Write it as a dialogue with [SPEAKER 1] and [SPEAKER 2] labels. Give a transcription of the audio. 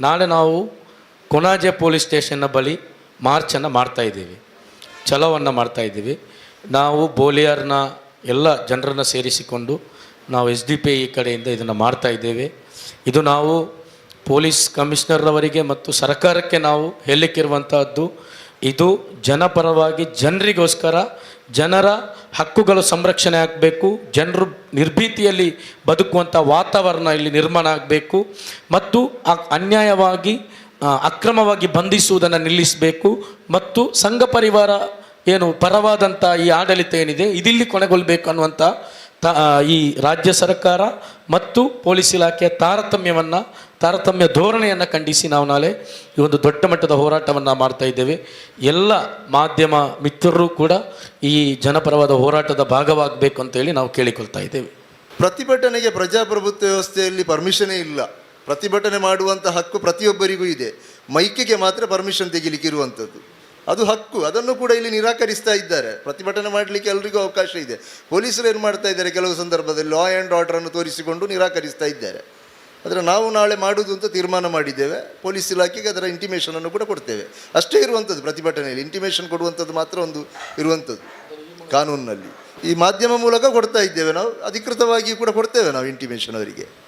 [SPEAKER 1] ನಾಳೆ ನಾವು ಕೊನಾಜೆ ಪೊಲೀಸ್ ಸ್ಟೇಷನ್ನ ಬಳಿ ಮಾರ್ಚನ್ನು ಮಾಡ್ತಾ ಇದ್ದೀವಿ. ಛಲವನ್ನು ಮಾಡ್ತಾ ಇದ್ದೀವಿ. ನಾವು ಬೋಲಿಯಾರ್ನ ಎಲ್ಲ ಜನರನ್ನು ಸೇರಿಸಿಕೊಂಡು ನಾವು ಎಸ್ ಡಿ ಪಿ ಈ ಕಡೆಯಿಂದ ಇದನ್ನು ಮಾಡ್ತಾ ಇದ್ದೇವೆ. ಇದು ನಾವು ಪೊಲೀಸ್ ಕಮಿಷನರ್ರವರಿಗೆ ಮತ್ತು ಸರ್ಕಾರಕ್ಕೆ ನಾವು ಹೇಳಲಿಕ್ಕಿರುವಂತಹದ್ದು ಇದು ಜನಪರವಾಗಿ ಜನರಿಗೋಸ್ಕರ ಜನರ ಹಕ್ಕುಗಳು ಸಂರಕ್ಷಣೆ ಆಗಬೇಕು, ಜನರು ನಿರ್ಭೀತಿಯಲ್ಲಿ ಬದುಕುವಂಥ ವಾತಾವರಣ ಇಲ್ಲಿ ನಿರ್ಮಾಣ ಆಗಬೇಕು ಮತ್ತು ಅನ್ಯಾಯವಾಗಿ ಅಕ್ರಮವಾಗಿ ಬಂಧಿಸುವುದನ್ನು ನಿಲ್ಲಿಸಬೇಕು ಮತ್ತು ಸಂಘ ಪರಿವಾರ ಏನು ಪರವಾದಂಥ ಈ ಆಡಳಿತ ಏನಿದೆ ಇದಿಲ್ಲಿ ಕೊನೆಗೊಳ್ಳಬೇಕು ಅನ್ನುವಂಥ ತ ಈ ರಾಜ್ಯ ಸರ್ಕಾರ ಮತ್ತು ಪೊಲೀಸ್ ಇಲಾಖೆಯ ತಾರತಮ್ಯವನ್ನು ತಾರತಮ್ಯ ಧೋರಣೆಯನ್ನು ಖಂಡಿಸಿ ನಾವು ನಾಳೆ ಈ ಒಂದು ದೊಡ್ಡ ಮಟ್ಟದ ಹೋರಾಟವನ್ನು ಮಾಡ್ತಾ ಇದ್ದೇವೆ. ಎಲ್ಲ ಮಾಧ್ಯಮ ಮಿತ್ರರು ಕೂಡ ಈ ಜನಪರವಾದ ಹೋರಾಟದ ಭಾಗವಾಗಬೇಕು ಅಂತೇಳಿ ನಾವು ಕೇಳಿಕೊಳ್ತಾ ಇದ್ದೇವೆ.
[SPEAKER 2] ಪ್ರತಿಭಟನೆಗೆ ಪ್ರಜಾಪ್ರಭುತ್ವ ವ್ಯವಸ್ಥೆಯಲ್ಲಿ ಪರ್ಮಿಷನೇ ಇಲ್ಲ. ಪ್ರತಿಭಟನೆ ಮಾಡುವಂಥ ಹಕ್ಕು ಪ್ರತಿಯೊಬ್ಬರಿಗೂ ಇದೆ. ಮೈಕಿಗೆ ಮಾತ್ರ ಪರ್ಮಿಷನ್ ತೆಗಿಲಿಕ್ಕೆ ಇರುವಂಥದ್ದು ಅದು ಹಕ್ಕು. ಅದನ್ನು ಕೂಡ ಇಲ್ಲಿ ನಿರಾಕರಿಸ್ತಾ ಇದ್ದಾರೆ. ಪ್ರತಿಭಟನೆ ಮಾಡಲಿಕ್ಕೆ ಎಲ್ರಿಗೂ ಅವಕಾಶ ಇದೆ. ಪೊಲೀಸರು ಏನು ಮಾಡ್ತಾ ಇದ್ದಾರೆ? ಕೆಲವು ಸಂದರ್ಭದಲ್ಲಿ ಲಾ ಆ್ಯಂಡ್ ಆರ್ಡರನ್ನು ತೋರಿಸಿಕೊಂಡು ನಿರಾಕರಿಸ್ತಾ ಇದ್ದಾರೆ. ಆದರೆ ನಾವು ನಾಳೆ ಮಾಡುವುದು ಅಂತ ತೀರ್ಮಾನ ಮಾಡಿದ್ದೇವೆ. ಪೊಲೀಸ್ ಇಲಾಖೆಗೆ ಅದರ ಇಂಟಿಮೇಷನನ್ನು ಕೂಡ ಕೊಡ್ತೇವೆ. ಅಷ್ಟೇ ಇರುವಂಥದ್ದು ಪ್ರತಿಭಟನೆಯಲ್ಲಿ. ಇಂಟಿಮೇಷನ್ ಕೊಡುವಂಥದ್ದು ಮಾತ್ರ ಒಂದು ಇರುವಂಥದ್ದು ಕಾನೂನಿನಲ್ಲಿ. ಈ ಮಾಧ್ಯಮ ಮೂಲಕ ಕೊಡ್ತಾ ಇದ್ದೇವೆ ನಾವು. ಅಧಿಕೃತವಾಗಿ ಕೂಡ ಕೊಡ್ತೇವೆ ನಾವು ಇಂಟಿಮೇಷನ್ ಅವರಿಗೆ.